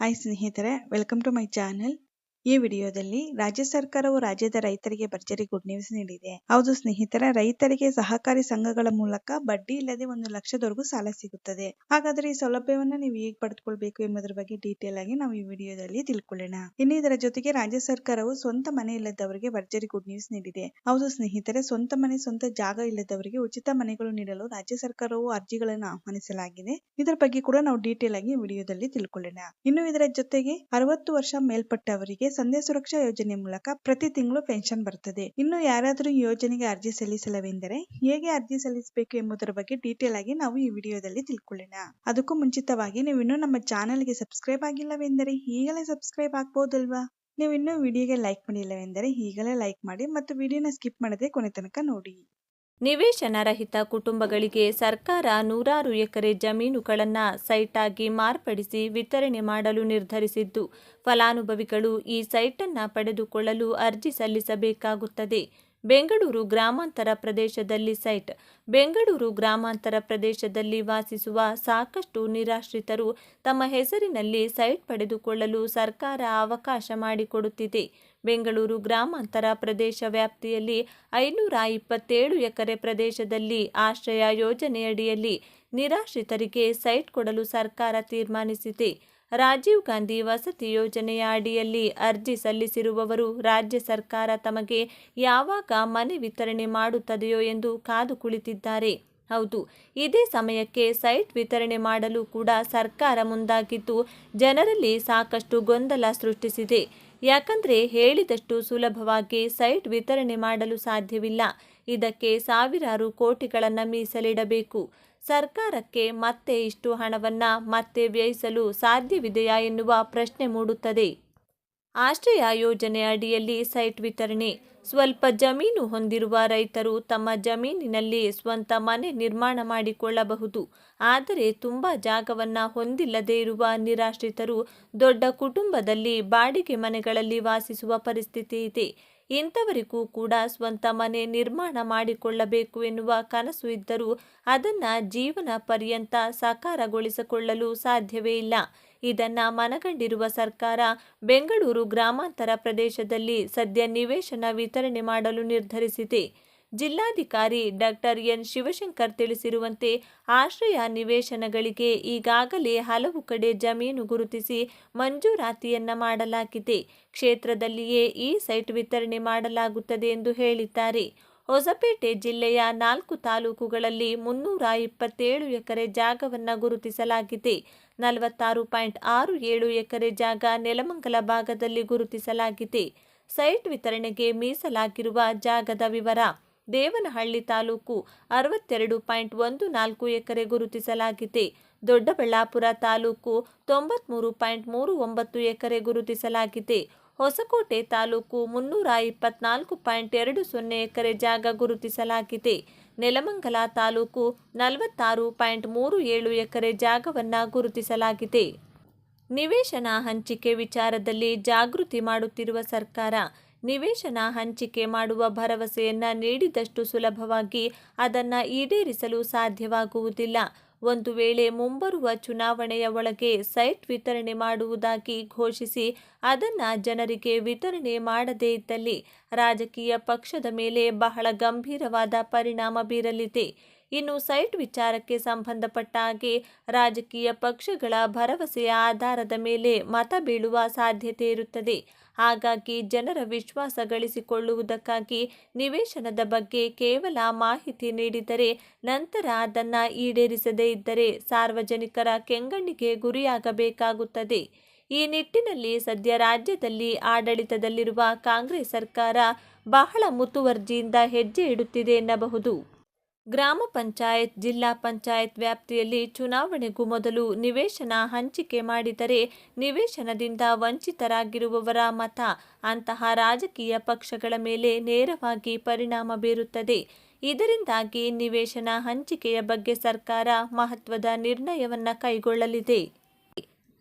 Hi ಸ್ನೇಹಿತರೆ welcome to my channel ಈ ವಿಡಿಯೋದಲ್ಲಿ ರಾಜ್ಯ ಸರ್ಕಾರವು ರಾಜ್ಯದ ರೈತರಿಗೆ ಭರ್ಜರಿ ಗುಡ್ ನ್ಯೂಸ್ ನೀಡಿದೆ. ಹೌದು ಸ್ನೇಹಿತರೆ, ರೈತರಿಗೆ ಸಹಕಾರಿ ಸಂಘಗಳ ಮೂಲಕ ಬಡ್ಡಿ ಇಲ್ಲದೆ ಒಂದು ಲಕ್ಷದವರೆಗೂ ಸಾಲ ಸಿಗುತ್ತದೆ. ಹಾಗಾದ್ರೆ ಈ ಸೌಲಭ್ಯವನ್ನ ನೀವು ಹೇಗೆ ಪಡೆದುಕೊಳ್ಬೇಕು ಎಂಬುದರ ಬಗ್ಗೆ ಡೀಟೇಲ್ ಆಗಿ ನಾವು ಈ ವಿಡಿಯೋದಲ್ಲಿ ತಿಳ್ಕೊಳ್ಳೋಣ. ಇನ್ನು ಇದರ ಜೊತೆಗೆ ರಾಜ್ಯ ಸರ್ಕಾರವು ಸ್ವಂತ ಮನೆ ಇಲ್ಲದವರಿಗೆ ಭರ್ಜರಿ ಗುಡ್ ನ್ಯೂಸ್ ನೀಡಿದೆ. ಹೌದು ಸ್ನೇಹಿತರೆ, ಸ್ವಂತ ಮನೆ, ಸ್ವಂತ ಜಾಗ ಇಲ್ಲದವರಿಗೆ ಉಚಿತ ಮನೆಗಳು ನೀಡಲು ರಾಜ್ಯ ಸರ್ಕಾರವು ಅರ್ಜಿಗಳನ್ನು ಆಹ್ವಾನಿಸಲಾಗಿದೆ. ಇದರ ಬಗ್ಗೆ ಕೂಡ ನಾವು ಡೀಟೇಲ್ ಆಗಿ ವಿಡಿಯೋದಲ್ಲಿ ತಿಳ್ಕೊಳ್ಳೋಣ. ಇನ್ನು ಇದರ ಜೊತೆಗೆ ಅರವತ್ತು ವರ್ಷ ಮೇಲ್ಪಟ್ಟವರಿಗೆ ಸಂಧ್ಯಾ ಸುರಕ್ಷಾ ಯೋಜನೆ ಮೂಲಕ ಪ್ರತಿ ತಿಂಗಳು ಪೆನ್ಷನ್ ಬರುತ್ತದೆ ಇನ್ನು ಯಾರಾದರೂ ಯೋಜನೆಗೆ ಅರ್ಜಿ ಸಲ್ಲಿಸಲವೆಂದರೆ ಹೇಗೆ ಅರ್ಜಿ ಸಲ್ಲಿಸಬೇಕು ಎಂಬುದರ ಬಗ್ಗೆ ಡೀಟೇಲ್ ಆಗಿ ನಾವು ಈ ವಿಡಿಯೋದಲ್ಲಿ ತಿಳ್ಕೊಳ್ಳೋಣ. ಅದಕ್ಕೂ ಮುಂಚಿತವಾಗಿ ನೀವು ಇನ್ನೂ ನಮ್ಮ ಚಾನೆಲ್ಗೆ ಸಬ್ಸ್ಕ್ರೈಬ್ ಆಗಿಲ್ಲವೆಂದರೆ ಈಗಲೇ ಸಬ್ಸ್ಕ್ರೈಬ್ ಆಗ್ಬೋದಲ್ವಾ? ನೀವು ಇನ್ನೂ ವಿಡಿಯೋಗೆ ಲೈಕ್ ಮಾಡಿಲ್ಲವೆಂದರೆ ಈಗಲೇ ಲೈಕ್ ಮಾಡಿ ಮತ್ತು ವಿಡಿಯೋನ ಸ್ಕಿಪ್ ಮಾಡದೆ ಕೊನೆ ತನಕ ನೋಡಿ. ನಿವೇಶನ ರಹಿತ ಕುಟುಂಬಗಳಿಗೆ ಸರ್ಕಾರ ನೂರಾರು ಎಕರೆ ಜಮೀನುಗಳನ್ನು ಸೈಟಾಗಿ ಮಾರ್ಪಡಿಸಿ ವಿತರಣೆ ಮಾಡಲು ನಿರ್ಧರಿಸಿದ್ದು, ಫಲಾನುಭವಿಗಳು ಈ ಸೈಟನ್ನು ಪಡೆದುಕೊಳ್ಳಲು ಅರ್ಜಿ ಸಲ್ಲಿಸಬೇಕಾಗುತ್ತದೆ. ಬೆಂಗಳೂರು ಗ್ರಾಮಾಂತರ ಪ್ರದೇಶದಲ್ಲಿ ಸೈಟ್. ಬೆಂಗಳೂರು ಗ್ರಾಮಾಂತರ ಪ್ರದೇಶದಲ್ಲಿ ವಾಸಿಸುವ ಸಾಕಷ್ಟು ನಿರಾಶ್ರಿತರು ತಮ್ಮ ಹೆಸರಿನಲ್ಲಿ ಸೈಟ್ ಪಡೆದುಕೊಳ್ಳಲು ಸರ್ಕಾರ ಅವಕಾಶ ಮಾಡಿಕೊಡುತ್ತಿದೆ. ಬೆಂಗಳೂರು ಗ್ರಾಮಾಂತರ ಪ್ರದೇಶ ವ್ಯಾಪ್ತಿಯಲ್ಲಿ ಐನೂರ ಇಪ್ಪತ್ತೇಳು ಎಕರೆ ಪ್ರದೇಶದಲ್ಲಿ ಆಶ್ರಯ ಯೋಜನೆಯಡಿಯಲ್ಲಿ ನಿರಾಶ್ರಿತರಿಗೆ ಸೈಟ್ ಕೊಡಲು ಸರ್ಕಾರ ತೀರ್ಮಾನಿಸಿದೆ. ರಾಜೀವ್ ಗಾಂಧಿ ವಸತಿ ಯೋಜನೆಯ ಅಡಿಯಲ್ಲಿ ಅರ್ಜಿ ಸಲ್ಲಿಸಿರುವವರು ರಾಜ್ಯ ಸರ್ಕಾರ ತಮಗೆ ಯಾವಾಗ ಮನೆ ವಿತರಣೆ ಮಾಡುತ್ತದೆಯೋ ಎಂದು ಕಾದು ಕುಳಿತಿದ್ದಾರೆ. ಹೌದು, ಇದೇ ಸಮಯಕ್ಕೆ ಸೈಟ್ ವಿತರಣೆ ಮಾಡಲು ಕೂಡ ಸರ್ಕಾರ ಮುಂದಾಗಿದ್ದು, ಜನರಲ್ಲಿ ಸಾಕಷ್ಟು ಗೊಂದಲ ಸೃಷ್ಟಿಸಿದೆ. ಯಾಕಂದ್ರೆ ಹೇಳಿದಷ್ಟು ಸುಲಭವಾಗಿ ಸೈಟ್ ವಿತರಣೆ ಮಾಡಲು ಸಾಧ್ಯವಿಲ್ಲ. ಇದಕ್ಕೆ ಸಾವಿರಾರು ಕೋಟಿಗಳನ್ನು ಮೀಸಲಿಡಬೇಕು. ಸರ್ಕಾರಕ್ಕೆ ಮತ್ತೆ ಇಷ್ಟು ಹಣವನ್ನ ಮತ್ತೆ ವ್ಯಯಿಸಲು ಸಾಧ್ಯವಿದೆಯಾ ಎನ್ನುವ ಪ್ರಶ್ನೆ ಮೂಡುತ್ತದೆ. ಆಶ್ರಯ ಯೋಜನೆ ಅಡಿಯಲ್ಲಿ ಸೈಟ್ ವಿತರಣೆ. ಸ್ವಲ್ಪ ಜಮೀನು ಹೊಂದಿರುವ ರೈತರು ತಮ್ಮ ಜಮೀನಿನಲ್ಲಿ ಸ್ವಂತ ಮನೆ ನಿರ್ಮಾಣ ಮಾಡಿಕೊಳ್ಳಬಹುದು. ಆದರೆ ತುಂಬ ಜಾಗವನ್ನು ಹೊಂದಿಲ್ಲದೇ ಇರುವ ನಿರಾಶ್ರಿತರು ದೊಡ್ಡ ಕುಟುಂಬದಲ್ಲಿ ಬಾಡಿಗೆ ಮನೆಗಳಲ್ಲಿ ವಾಸಿಸುವ ಪರಿಸ್ಥಿತಿ ಇದೆ. ಇಂಥವರಿಗೂ ಕೂಡ ಸ್ವಂತ ಮನೆ ನಿರ್ಮಾಣ ಮಾಡಿಕೊಳ್ಳಬೇಕು ಎನ್ನುವ ಕನಸು ಇದ್ದರೂ ಅದನ್ನು ಜೀವನ ಪರ್ಯಂತ ಸಾಕಾರಗೊಳಿಸಿಕೊಳ್ಳಲು ಸಾಧ್ಯವೇ ಇಲ್ಲ. ಇದನ್ನ ಮನಗಂಡಿರುವ ಸರ್ಕಾರ ಬೆಂಗಳೂರು ಗ್ರಾಮಾಂತರ ಪ್ರದೇಶದಲ್ಲಿ ಸದ್ಯ ನಿವೇಶನ ವಿತರಣೆ ಮಾಡಲು ನಿರ್ಧರಿಸಿದೆ. ಜಿಲ್ಲಾಧಿಕಾರಿ ಡಾಕ್ಟರ್ ಎನ್ ಶಿವಶಂಕರ್ ತಿಳಿಸಿರುವಂತೆ ಆಶ್ರಯ ನಿವೇಶನಗಳಿಗೆ ಈಗಾಗಲೇ ಹಲವು ಕಡೆ ಜಮೀನು ಗುರುತಿಸಿ ಮಂಜೂರಾತಿಯನ್ನ ಮಾಡಲಾಗಿದೆ. ಕ್ಷೇತ್ರದಲ್ಲಿಯೇ ಈ ಸೈಟ್ ವಿತರಣೆ ಮಾಡಲಾಗುತ್ತದೆ ಎಂದು ಹೇಳಿದ್ದಾರೆ. ಹೊಸಪೇಟೆ ಜಿಲ್ಲೆಯ ನಾಲ್ಕು ತಾಲೂಕುಗಳಲ್ಲಿ ಮುನ್ನೂರ ಇಪ್ಪತ್ತೇಳು ಎಕರೆ ಜಾಗವನ್ನು ಗುರುತಿಸಲಾಗಿದೆ. ನಲವತ್ತಾರು ಪಾಯಿಂಟ್ ಆರು ಏಳು ಎಕರೆ ಜಾಗ ನೆಲಮಂಗಲ ಭಾಗದಲ್ಲಿ ಗುರುತಿಸಲಾಗಿದೆ. ಸೈಟ್ ವಿತರಣೆಗೆ ಮೀಸಲಾಗಿರುವ ಜಾಗದ ವಿವರ. ದೇವನಹಳ್ಳಿ ತಾಲೂಕು ಅರವತ್ತೆರಡು ಪಾಯಿಂಟ್ ಒಂದು ನಾಲ್ಕು ಎಕರೆ ಗುರುತಿಸಲಾಗಿದೆ. ದೊಡ್ಡಬಳ್ಳಾಪುರ ತಾಲೂಕು ತೊಂಬತ್ಮೂರು ಪಾಯಿಂಟ್ ಮೂರು ಒಂಬತ್ತು ಎಕರೆ ಗುರುತಿಸಲಾಗಿದೆ. ಹೊಸಕೋಟೆ ತಾಲೂಕು ಮುನ್ನೂರ ಇಪ್ಪತ್ನಾಲ್ಕು ಪಾಯಿಂಟ್ ಎರಡು ಸೊನ್ನೆ ಎಕರೆ ಜಾಗ ಗುರುತಿಸಲಾಗಿದೆ. ನೆಲಮಂಗಲ ತಾಲೂಕು ನಲವತ್ತಾರು ಪಾಯಿಂಟ್ ಮೂರು ಏಳು ಎಕರೆ ಜಾಗವನ್ನು ಗುರುತಿಸಲಾಗಿದೆ. ನಿವೇಶನ ಹಂಚಿಕೆ ವಿಚಾರದಲ್ಲಿ ಜಾಗೃತಿ ಮಾಡುತ್ತಿರುವ ಸರ್ಕಾರ ನಿವೇಶನ ಹಂಚಿಕೆ ಮಾಡುವ ಭರವಸೆಯನ್ನು ನೀಡಿದಷ್ಟು ಸುಲಭವಾಗಿ ಅದನ್ನು ಈಡೇರಿಸಲು ಸಾಧ್ಯವಾಗುವುದಿಲ್ಲ. ಒಂದು ವೇಳೆ ಮುಂಬರುವ ಚುನಾವಣೆಯ ಒಳಗೆ ಸೈಟ್ ವಿತರಣೆ ಮಾಡುವುದಾಗಿ ಘೋಷಿಸಿ ಅದನ್ನು ಜನರಿಗೆ ವಿತರಣೆ ಮಾಡದೇ ಇದ್ದಲ್ಲಿ ರಾಜಕೀಯ ಪಕ್ಷದ ಮೇಲೆ ಬಹಳ ಗಂಭೀರವಾದ ಪರಿಣಾಮ ಬೀರಲಿದೆ. ಇನ್ನು ಸೈಟ್ ವಿಚಾರಕ್ಕೆ ಸಂಬಂಧಪಟ್ಟ ಹಾಗೆ ರಾಜಕೀಯ ಪಕ್ಷಗಳ ಭರವಸೆಯ ಆಧಾರದ ಮೇಲೆ ಮತ ಬೀಳುವ ಸಾಧ್ಯತೆ ಇರುತ್ತದೆ. ಹಾಗಾಗಿ ಜನರ ವಿಶ್ವಾಸ ಗಳಿಸಿಕೊಳ್ಳುವುದಕ್ಕಾಗಿ ನಿವೇಶನದ ಬಗ್ಗೆ ಕೇವಲ ಮಾಹಿತಿ ನೀಡಿದರೆ ನಂತರ ಅದನ್ನು ಈಡೇರಿಸದೇ ಇದ್ದರೆ ಸಾರ್ವಜನಿಕರ ಕೆಂಗಣ್ಣಿಗೆ ಗುರಿಯಾಗಬೇಕಾಗುತ್ತದೆ. ಈ ನಿಟ್ಟಿನಲ್ಲಿ ಸದ್ಯ ರಾಜ್ಯದಲ್ಲಿ ಆಡಳಿತದಲ್ಲಿರುವ ಕಾಂಗ್ರೆಸ್ ಸರ್ಕಾರ ಬಹಳ ಮುತುವರ್ಜಿಯಿಂದ ಹೆಜ್ಜೆ ಇಡುತ್ತಿದೆ ಎನ್ನಬಹುದು. ಗ್ರಾಮ ಪಂಚಾಯತ್, ಜಿಲ್ಲಾ ಪಂಚಾಯತ್ ವ್ಯಾಪ್ತಿಯಲ್ಲಿ ಚುನಾವಣೆಗೂ ಮೊದಲು ನಿವೇಶನ ಹಂಚಿಕೆ ಮಾಡಿದರೆ ನಿವೇಶನದಿಂದ ವಂಚಿತರಾಗಿರುವವರ ಮತ ಅಂತಹ ರಾಜಕೀಯ ಪಕ್ಷಗಳ ಮೇಲೆ ನೇರವಾಗಿ ಪರಿಣಾಮ ಬೀರುತ್ತದೆ. ಇದರಿಂದಾಗಿ ನಿವೇಶನ ಹಂಚಿಕೆಯ ಬಗ್ಗೆ ಸರ್ಕಾರ ಮಹತ್ವದ ನಿರ್ಣಯವನ್ನು ಕೈಗೊಳ್ಳಲಿದೆ.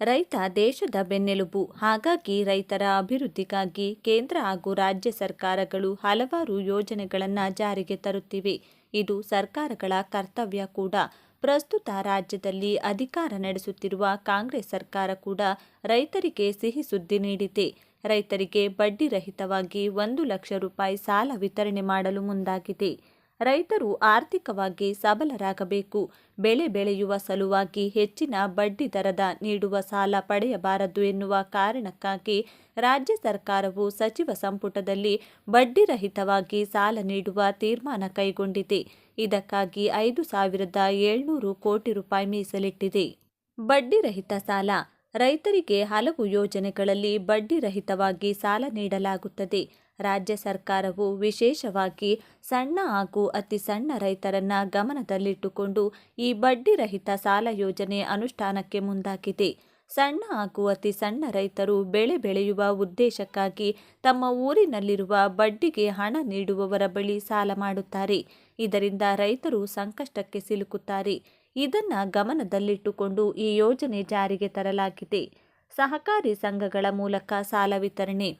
ರೈತ ದೇಶದ ಬೆನ್ನೆಲುಬು. ಹಾಗಾಗಿ ರೈತರ ಅಭಿವೃದ್ಧಿಗಾಗಿ ಕೇಂದ್ರ ಹಾಗೂ ರಾಜ್ಯ ಸರ್ಕಾರಗಳು ಹಲವಾರು ಯೋಜನೆಗಳನ್ನು ಜಾರಿಗೆ ತರುತ್ತಿವೆ. ಇದು ಸರ್ಕಾರಗಳ ಕರ್ತವ್ಯ ಕೂಡ. ಪ್ರಸ್ತುತ ರಾಜ್ಯದಲ್ಲಿ ಅಧಿಕಾರ ನಡೆಸುತ್ತಿರುವ ಕಾಂಗ್ರೆಸ್ ಸರ್ಕಾರ ಕೂಡ ರೈತರಿಗೆ ಸಿಹಿ ಸುದ್ದಿ ನೀಡಿದೆ. ರೈತರಿಗೆ ಬಡ್ಡಿರಹಿತವಾಗಿ ಒಂದು ಲಕ್ಷ ರೂಪಾಯಿ ಸಾಲ ವಿತರಣೆ ಮಾಡಲು ಮುಂದಾಗಿದೆ. ರೈತರು ಆರ್ಥಿಕವಾಗಿ ಸಬಲರಾಗಬೇಕು. ಬೆಳೆ ಬೆಳೆಯುವ ಸಲುವಾಗಿ ಹೆಚ್ಚಿನ ಬಡ್ಡಿ ದರದ ನೀಡುವ ಸಾಲ ಪಡೆಯಬಾರದು ಎನ್ನುವ ಕಾರಣಕ್ಕಾಗಿ ರಾಜ್ಯ ಸರ್ಕಾರವು ಸಚಿವ ಸಂಪುಟದಲ್ಲಿ ಬಡ್ಡಿರಹಿತವಾಗಿ ಸಾಲ ನೀಡುವ ತೀರ್ಮಾನ ಕೈಗೊಂಡಿದೆ. ಇದಕ್ಕಾಗಿ ಐದು ಸಾವಿರದ ಏಳ್ನೂರು ಕೋಟಿ ರೂಪಾಯಿ ಮೀಸಲಿಟ್ಟಿದೆ. ಬಡ್ಡಿರಹಿತ ಸಾಲ. ರೈತರಿಗೆ ಹಲವು ಯೋಜನೆಗಳಲ್ಲಿ ಬಡ್ಡಿರಹಿತವಾಗಿ ಸಾಲ ನೀಡಲಾಗುತ್ತದೆ. ರಾಜ್ಯ ಸರ್ಕಾರವು ವಿಶೇಷವಾಗಿ ಸಣ್ಣ ಹಾಗೂ ಅತಿ ಸಣ್ಣ ರೈತರನ್ನ ಗಮನದಲ್ಲಿಟ್ಟುಕೊಂಡು ಈ ಬಡ್ಡಿ ರಹಿತ ಸಾಲ ಯೋಜನೆ ಅನುಷ್ಠಾನಕ್ಕೆ ಮುಂದಾಗಿದೆ. ಸಣ್ಣ ಹಾಗೂ ಅತಿ ಸಣ್ಣ ರೈತರು ಬೆಳೆ ಬೆಳೆಯುವ ಉದ್ದೇಶಕ್ಕಾಗಿ ತಮ್ಮ ಊರಿನಲ್ಲಿರುವ ಬಡ್ಡಿಗೆ ಹಣ ನೀಡುವವರ ಬಳಿ ಸಾಲ ಮಾಡುತ್ತಾರೆ. ಇದರಿಂದ ರೈತರು ಸಂಕಷ್ಟಕ್ಕೆ ಸಿಲುಕುತ್ತಾರೆ. ಇದನ್ನ ಗಮನದಲ್ಲಿಟ್ಟುಕೊಂಡು ಈ ಯೋಜನೆ ಜಾರಿಗೆ ತರಲಾಗಿದೆ. ಸಹಕಾರಿ ಸಂಘಗಳ ಮೂಲಕ ಸಾಲ ವಿತರಣೆ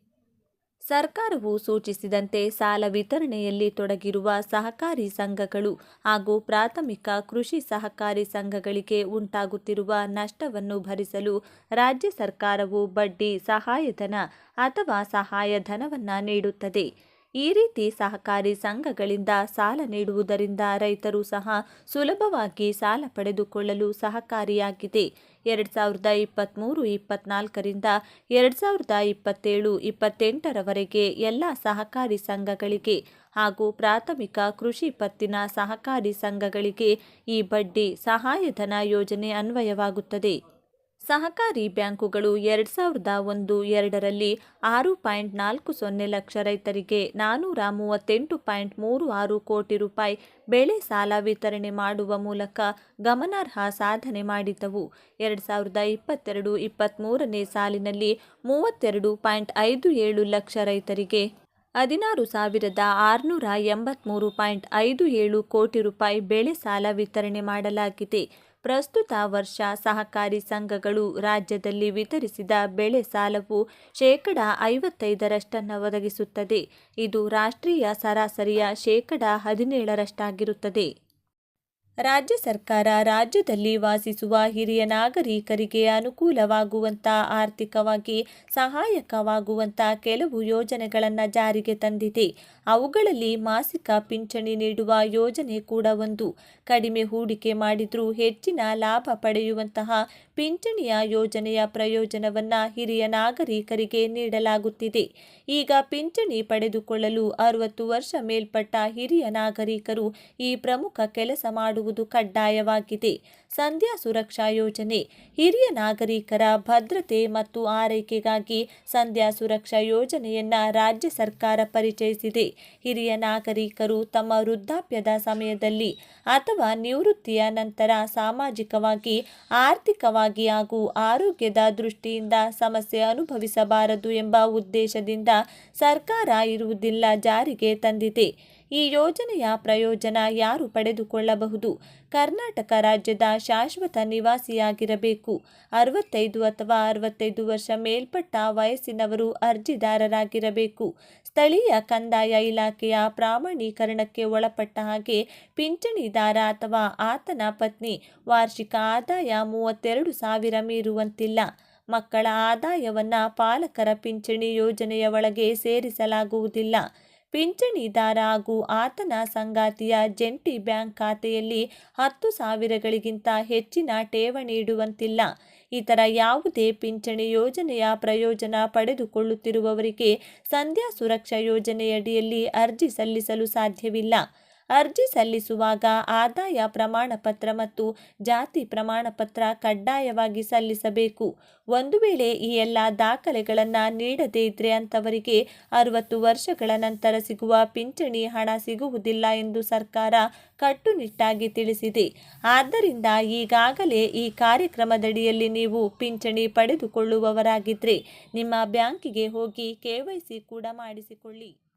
ಸರ್ಕಾರವು ಸೂಚಿಸಿದಂತೆ ಸಾಲ ವಿತರಣೆಯಲ್ಲಿ ತೊಡಗಿರುವ ಸಹಕಾರಿ ಸಂಘಗಳು ಹಾಗೂ ಪ್ರಾಥಮಿಕ ಕೃಷಿ ಸಹಕಾರಿ ಸಂಘಗಳಿಗೆ ಉಂಟಾಗುತ್ತಿರುವ ನಷ್ಟವನ್ನು ಭರಿಸಲು ರಾಜ್ಯ ಸರ್ಕಾರವು ಬಡ್ಡಿ ಸಹಾಯಧನ ಅಥವಾ ಸಹಾಯಧನವನ್ನು ನೀಡುತ್ತದೆ. ಈ ರೀತಿ ಸಹಕಾರಿ ಸಂಘಗಳಿಂದ ಸಾಲ ನೀಡುವುದರಿಂದ ರೈತರು ಸಹ ಸುಲಭವಾಗಿ ಸಾಲ ಪಡೆದುಕೊಳ್ಳಲು ಸಹಕಾರಿಯಾಗಿದೆ. ಎರಡು ಸಾವಿರದ ಇಪ್ಪತ್ತ್ಮೂರು ಇಪ್ಪತ್ನಾಲ್ಕರಿಂದ ಎರಡು ಸಾವಿರದ ಇಪ್ಪತ್ತೇಳು, ಇಪ್ಪತ್ತೆಂಟರವರೆಗೆ ಎಲ್ಲ ಸಹಕಾರಿ ಸಂಘಗಳಿಗೆ ಹಾಗೂ ಪ್ರಾಥಮಿಕ ಕೃಷಿ ಪತ್ತಿನ ಸಹಕಾರಿ ಸಂಘಗಳಿಗೆ ಈ ಬಡ್ಡಿ ಸಹಾಯಧನ ಯೋಜನೆ ಅನ್ವಯವಾಗುತ್ತದೆ. ಸಹಕಾರಿ ಬ್ಯಾಂಕುಗಳು ಎರಡು ಸಾವಿರದ ಒಂದು ಎರಡರಲ್ಲಿ ಆರು ಪಾಯಿಂಟ್ ನಾಲ್ಕು ಸೊನ್ನೆ ಲಕ್ಷ ರೈತರಿಗೆ ನಾನ್ನೂರ ಮೂವತ್ತೆಂಟು ಪಾಯಿಂಟ್ ಮೂರು ಆರು ಕೋಟಿ ರೂಪಾಯಿ ಬೆಳೆ ಸಾಲ ವಿತರಣೆ ಮಾಡುವ ಮೂಲಕ ಗಮನಾರ್ಹ ಸಾಧನೆ ಮಾಡಿದ್ದವು. ಎರಡು ಸಾವಿರದ ಇಪ್ಪತ್ತೆರಡು ಇಪ್ಪತ್ತ್ಮೂರನೇ ಸಾಲಿನಲ್ಲಿ ಮೂವತ್ತೆರಡು ಪಾಯಿಂಟ್ ಐದು ಏಳು ಲಕ್ಷ ರೈತರಿಗೆ ಹದಿನಾರು ಸಾವಿರದ ಆರುನೂರ ಎಂಬತ್ತ್ಮೂರು ಪಾಯಿಂಟ್ ಐದು ಏಳು ಕೋಟಿ ರೂಪಾಯಿ ಬೆಳೆ ಸಾಲ ವಿತರಣೆ ಮಾಡಲಾಗಿದೆ. ಪ್ರಸ್ತುತ ವರ್ಷ ಸಹಕಾರಿ ಸಂಘಗಳು ರಾಜ್ಯದಲ್ಲಿ ವಿತರಿಸಿದ ಬೆಳೆ ಸಾಲವು ಶೇಕಡ ಐವತ್ತೈದರಷ್ಟನ್ನು ಒದಗಿಸುತ್ತದೆ. ಇದು ರಾಷ್ಟ್ರೀಯ ಸರಾಸರಿಯ ಶೇಕಡ ಹದಿನೇಳರಷ್ಟಾಗಿರುತ್ತದೆ. ರಾಜ್ಯ ಸರ್ಕಾರ ರಾಜ್ಯದಲ್ಲಿ ವಾಸಿಸುವ ಹಿರಿಯ ನಾಗರಿಕರಿಗೆ ಅನುಕೂಲವಾಗುವಂಥ ಆರ್ಥಿಕವಾಗಿ ಸಹಾಯಕವಾಗುವಂಥ ಕೆಲವು ಯೋಜನೆಗಳನ್ನು ಜಾರಿಗೆ ತಂದಿದೆ. ಅವುಗಳಲ್ಲಿ ಮಾಸಿಕ ಪಿಂಚಣಿ ನೀಡುವ ಯೋಜನೆ ಕೂಡ ಒಂದು. ಕಡಿಮೆ ಹೂಡಿಕೆ ಮಾಡಿದರೂ ಹೆಚ್ಚಿನ ಲಾಭ ಪಡೆಯುವಂತಹ ಪಿಂಚಣಿಯ ಯೋಜನೆಯ ಪ್ರಯೋಜನವನ್ನು ಹಿರಿಯ ನಾಗರಿಕರಿಗೆ ನೀಡಲಾಗುತ್ತಿದೆ. ಈಗ ಪಿಂಚಣಿ ಪಡೆದುಕೊಳ್ಳಲು ಅರವತ್ತು ವರ್ಷ ಮೇಲ್ಪಟ್ಟ ಹಿರಿಯ ನಾಗರಿಕರು ಈ ಪ್ರಮುಖ ಕೆಲಸ ಮಾಡುವುದು ಕಡ್ಡಾಯವಾಗಿದೆ. ಸಂಧ್ಯಾ ಸುರಕ್ಷಾ ಯೋಜನೆ. ಹಿರಿಯ ನಾಗರಿಕರ ಭದ್ರತೆ ಮತ್ತು ಆರೈಕೆಗಾಗಿ ಸಂಧ್ಯಾ ಸುರಕ್ಷಾ ಯೋಜನೆಯನ್ನು ರಾಜ್ಯ ಸರ್ಕಾರ ಪರಿಚಯಿಸಿದೆ. ಹಿರಿಯ ನಾಗರಿಕರು ತಮ್ಮ ವೃದ್ಧಾಪ್ಯದ ಸಮಯದಲ್ಲಿ ಅಥವಾ ನಿವೃತ್ತಿಯ ನಂತರ ಸಾಮಾಜಿಕವಾಗಿ, ಆರ್ಥಿಕವಾಗಿ ಹಾಗೂ ಆರೋಗ್ಯದ ದೃಷ್ಟಿಯಿಂದ ಸಮಸ್ಯೆ ಅನುಭವಿಸಬಾರದು ಎಂಬ ಉದ್ದೇಶದಿಂದ ಸರ್ಕಾರ ಇರುವುದಿಲ್ಲ ಜಾರಿಗೆ ತಂದಿದೆ. ಈ ಯೋಜನೆಯ ಪ್ರಯೋಜನ ಯಾರು ಪಡೆದುಕೊಳ್ಳಬಹುದು? ಕರ್ನಾಟಕ ರಾಜ್ಯದ ಶಾಶ್ವತ ನಿವಾಸಿಯಾಗಿರಬೇಕು. ಅರವತ್ತೈದು ಅಥವಾ ಅರವತ್ತೈದು ವರ್ಷ ಮೇಲ್ಪಟ್ಟ ವಯಸ್ಸಿನವರು ಅರ್ಜಿದಾರರಾಗಿರಬೇಕು. ಸ್ಥಳೀಯ ಕಂದಾಯ ಇಲಾಖೆಯ ಪ್ರಾಮಾಣೀಕರಣಕ್ಕೆ ಒಳಪಟ್ಟ ಹಾಗೆ ಪಿಂಚಣಿದಾರ ಅಥವಾ ಆತನ ಪತ್ನಿ ವಾರ್ಷಿಕ ಆದಾಯ ಮೂವತ್ತೆರಡು ಸಾವಿರ ಮೀರುವಂತಿಲ್ಲ. ಮಕ್ಕಳ ಆದಾಯವನ್ನು ಪಾಲಕರ ಪಿಂಚಣಿ ಯೋಜನೆಯ ಒಳಗೆ ಸೇರಿಸಲಾಗುವುದಿಲ್ಲ. ಪಿಂಚಣಿದಾರ ಹಾಗೂ ಆತನ ಸಂಗಾತಿಯ ಜಂಟಿ ಬ್ಯಾಂಕ್ ಖಾತೆಯಲ್ಲಿ ಹತ್ತು ಸಾವಿರಗಳಿಗಿಂತ ಹೆಚ್ಚಿನ ಠೇವಣಿ ಇಡುವಂತಿಲ್ಲ. ಇತರ ಯಾವುದೇ ಪಿಂಚಣಿ ಯೋಜನೆಯ ಪ್ರಯೋಜನ ಪಡೆದುಕೊಳ್ಳುತ್ತಿರುವವರಿಗೆ ಸಂಧ್ಯಾ ಸುರಕ್ಷಾ ಯೋಜನೆಯಡಿಯಲ್ಲಿ ಅರ್ಜಿ ಸಲ್ಲಿಸಲು ಸಾಧ್ಯವಿಲ್ಲ. ಅರ್ಜಿ ಸಲ್ಲಿಸುವಾಗ ಆದಾಯ ಪ್ರಮಾಣ ಪತ್ರ ಮತ್ತು ಜಾತಿ ಪ್ರಮಾಣ ಪತ್ರ ಕಡ್ಡಾಯವಾಗಿ ಸಲ್ಲಿಸಬೇಕು. ಒಂದು ವೇಳೆ ಈ ಎಲ್ಲ ದಾಖಲೆಗಳನ್ನು ನೀಡದೇ ಇದ್ರೆ ಅಂತವರಿಗೆ ಅರವತ್ತು ವರ್ಷಗಳ ನಂತರ ಸಿಗುವ ಪಿಂಚಣಿ ಹಣ ಸಿಗುವುದಿಲ್ಲ ಎಂದು ಸರ್ಕಾರ ಕಟ್ಟುನಿಟ್ಟಾಗಿ ತಿಳಿಸಿದೆ. ಆದ್ದರಿಂದ ಈಗಾಗಲೇ ಈ ಕಾರ್ಯಕ್ರಮದಡಿಯಲ್ಲಿ ನೀವು ಪಿಂಚಣಿ ಪಡೆದುಕೊಳ್ಳುವವರಾಗಿದ್ದರೆ ನಿಮ್ಮ ಬ್ಯಾಂಕಿಗೆ ಹೋಗಿ ಕೆ ಕೂಡ ಮಾಡಿಸಿಕೊಳ್ಳಿ.